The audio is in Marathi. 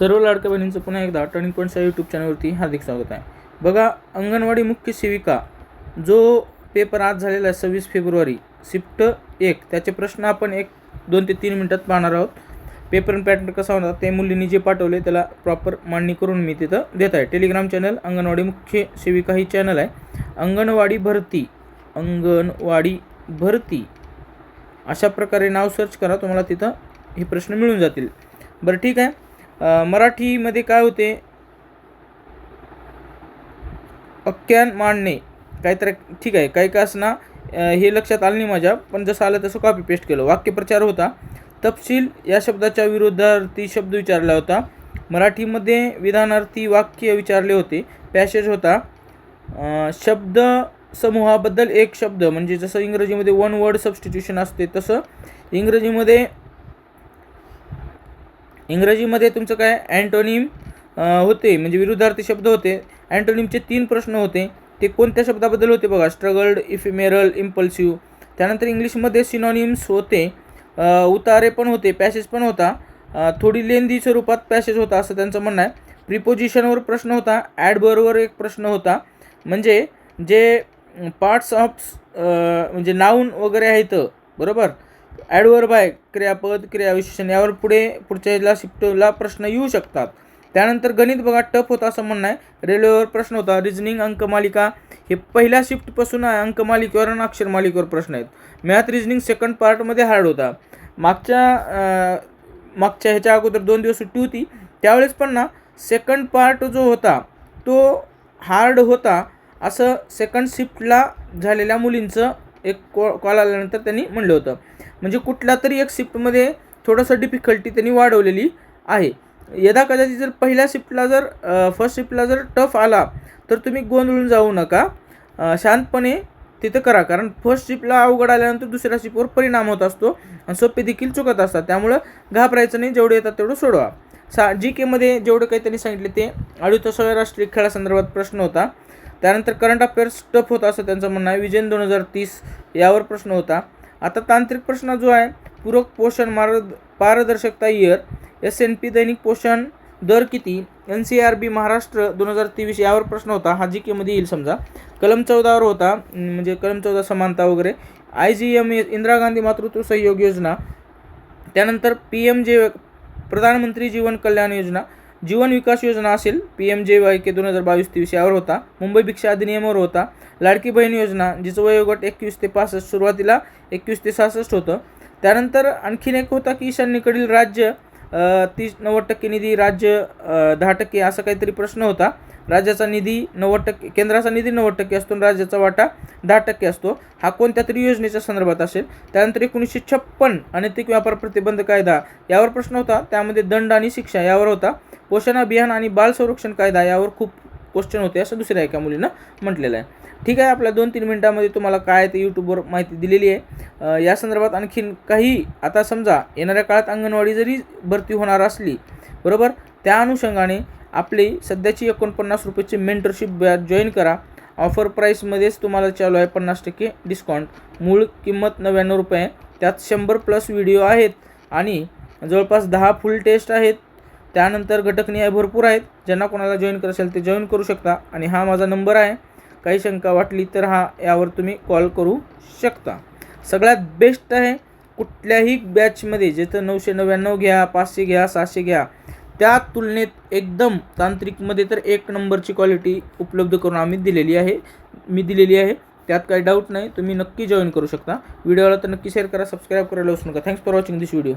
सर्व लाडक्या बहिणींचं पुन्हा एकदा टर्निंग पॉईंटच्या यूट्यूब चॅनलवरती हार्दिक स्वागत आहे. बघा अंगणवाडी मुख्य सेविका जो पेपर आज झालेला आहे सव्वीस फेब्रुवारी शिफ्ट एक त्याचे प्रश्न आपण एक दोन ते तीन मिनटात पाहणार आहोत. पेपर आणि पॅटर्न कसा होता ते मुलींनी जे पाठवले त्याला प्रॉपर मांडणी करून मी तिथं देत आहे. टेलिग्राम चॅनल अंगणवाडी मुख्य सेविका ही चॅनल आहे. अंगणवाडी भरती अंगणवाडी भरती अशा प्रकारे नाव सर्च करा तुम्हाला तिथं हे प्रश्न मिळून जातील. बरं ठीक आहे? मराठीमध्ये काय होते? अख्यान मांडणे. काहीतरी ठीक आहे. काही का असना हे लक्षात आलं नाही माझ्या पण जसं आलं तसं कॉपी पेस्ट केलं. वाक्यप्रचार होता. तपशील या शब्दाच्या विरोधार्थी शब्द विचारला होता. मराठीमध्ये विधानार्थी वाक्य विचारले होते. पॅसेज होता. शब्द समूहाबद्दल एक शब्द म्हणजे जसं इंग्रजीमध्ये वन वर्ड सबस्टिट्यूशन असते तसं इंग्रजीमध्ये इंग्रजीमध्ये तुमचं काय? अँटोनिम होते. म्हणजे विरुद्धार्थी शब्द होते. अँटोनिमचे तीन प्रश्न होते. ते कोणत्या शब्दाबद्दल होते बघा? स्ट्रगल्ड इफिमेरल इम्पल्सिव्ह त्यानंतर इंग्लिशमध्ये सिनॉनिम्स होते. उतारे पण होते. पॅसेज पण होता. थोडी लेंदी स्वरूपात पॅसेज होता असं त्यांचं म्हणणं आहे. प्रिपोजिशनवर प्रश्न होता. ॲडबरवर एक प्रश्न होता. म्हणजे जे पार्ट्स ऑफ म्हणजे नाऊन वगैरे आहेत बरोबर? ॲडवर बाय क्रियापद क्रियाविशेषण यावर पुढे पुढच्या याला शिफ्टला प्रश्न येऊ शकतात. त्यानंतर गणित बघा टफ होता असं म्हणणं आहे. रेल्वेवर प्रश्न होता रिजनिंग अंकमालिका हे पहिल्या शिफ्टपासून आहे अंकमालिकेवर आणि अक्षरमालिकेवर प्रश्न आहेत. मॅथ रिजनिंग सेकंड पार्टमध्ये हार्ड होता. मागच्या मागच्या ह्याच्या अगोदर दोन दिवस सुट्टी होती. त्यावेळेस पण ना सेकंड पार्ट जो होता तो हार्ड होता. असं सेकंड शिफ्टला झालेल्या मुलींचं एक कॉ कॉल आल्यानंतर त्यांनी म्हणलं होतं. म्हणजे कुठला तरी एक शिफ्टमध्ये थोडंसं डिफिकल्टी त्यांनी वाढवलेली आहे. यदा कदाचित जर पहिल्या शिफ्टला जर फर्स्ट शिफ्टला जर टफ आला तर तुम्ही गोंधळून जाऊ नका. शांतपणे तिथं करा. कारण फर्स्ट शिफ्टला अवघड आल्यानंतर दुसऱ्या शिफ्टवर परिणाम होत असतो आणि सोपे देखील चुकत असतात. त्यामुळं घाबरायचं नाही जेवढे येतात तेवढं सोडवा. सा जी केमध्ये जेवढं काही त्यांनी सांगितले ते अडुतसाव्या राष्ट्रीय खेळासंदर्भात प्रश्न होता. त्यानंतर करंट अफेअर्स टफ होता असं त्यांचं म्हणणं आहे. विजन दोन हजार तीस यावर प्रश्न होता. आता तांत्रिक प्रश्न जो आहे पूरक पोषण मार्ग पारदर्शकता इयर एस एन पी दैनिक पोषण दर किती N C R B Maharashtra दोन हजार तेवीस यावर प्रश्न होता. हा जी केमध्ये येईल समजा. कलम चौदावर होता म्हणजे कलम चौदा समानता वगैरे. I G M Indira Gandhi मातृत्व सहयोग योजना. त्यानंतर पी एम जे प्रधानमंत्री जीवन कल्याण योजना. जीवन विकास योजना असेल P M J Y K दोन हजार बावीस तेवीस यावर होता. मुंबई भिक्षा अधिनियमावर होता. लाडकी बहीण योजना जिचं वयोगट एकवीस ते पासष्ट सुरुवातीला एकवीस ते सहासष्ट होतं. त्यानंतर आणखीन एक होता की ईशान्येकडील राज्य तीस नव्वद टक्के निधी राज्य दहा टक्के असा काहीतरी प्रश्न होता. राज्याचा निधी नव्वद टक्के केंद्राचा निधी नव्वद टक्के असतो आणि राज्याचा वाटा दहा टक्के असतो. हा कोणत्या तरी योजनेच्या संदर्भात असेल? त्यानंतर एकोणीसशे छप्पन अनैतिक व्यापार प्रतिबंध कायदा यावर प्रश्न होता. त्यामध्ये दंड आणि शिक्षा यावर होता. पोषण अभियान आणि बाल संरक्षण कायदा यावर खूप क्वेश्चन होते असं दुसऱ्या एका मुलीनं म्हटलेलं आहे. ठीक आहे आपल्या दोन तीन मिनटामध्ये तुम्हाला काय ते यूट्यूबवर माहिती दिलेली आहे. या संदर्भात आणखीन काही आता समजा येणाऱ्या काळात अंगणवाडी जरी भरती होणार असली बरोबर? त्या अनुषंगाने आपली सध्याची एकोणपन्नास रुपयाची मेंटरशिप बॅच जॉईन करा. ऑफर प्राईसमध्येच तुम्हाला चालू आहे पन्नास टक्के डिस्काउंट मूळ किंमत नव्याण्णव रुपये त्यात शंभर प्लस व्हिडिओ आहेत. आणि जवळपास दहा फुल टेस्ट आहेत. त्यानंतर घटकनिहाय भरपूर आहेत. ज्यांना कोणाला जॉईन करत असेल ते जॉईन करू शकता. आणि हा माझा नंबर आहे. काही शंका वाटली तर हा यावर तुम्ही कॉल करू शकता. सगळ्यात बेस्ट आहे कुठल्याही बॅचमध्ये जिथं नऊशे नव्याण्णव घ्या पाचशे घ्या सहाशे घ्या त्या तुलनेत एकदम तांत्रिकमध्ये तर एक नंबरची क्वालिटी उपलब्ध करून आम्ही दिलेली आहे. मी दिलेली आहे. त्यात काही डाऊट नाही. तुम्ही नक्की जॉईन करू शकता. व्हिडिओला तर नक्की शेअर करा सबस्क्राईब करायला विसरू नका. Thanks for watching this video